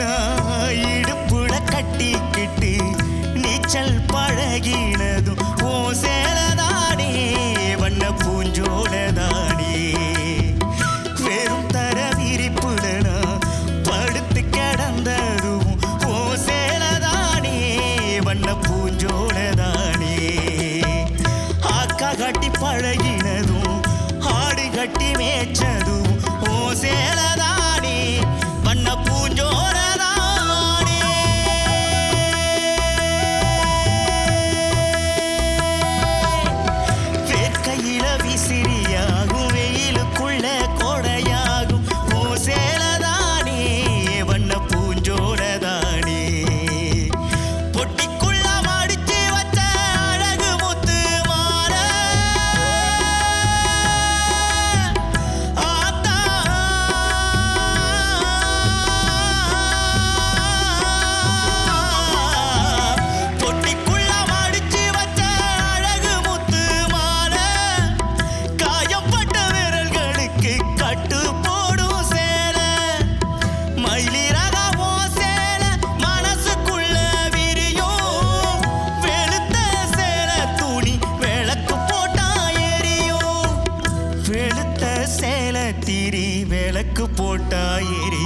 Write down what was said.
நான் இடுப்புட கட்டிக்கிட்டு நீச்சல் பழகினதும் ஓ சேலதானே வண்ண பூஞ்சோலதானே. வெறும் தர விரிப்புடனா படுத்து கிடந்ததும் ஓ சேலதானே வண்ண பூஞ்சோலதானே. ஆக்கா கட்டி பழகினதும் ஆடு கட்டி மேய்ச்சதும் City. திரி விளக்கு போட்டாயிரே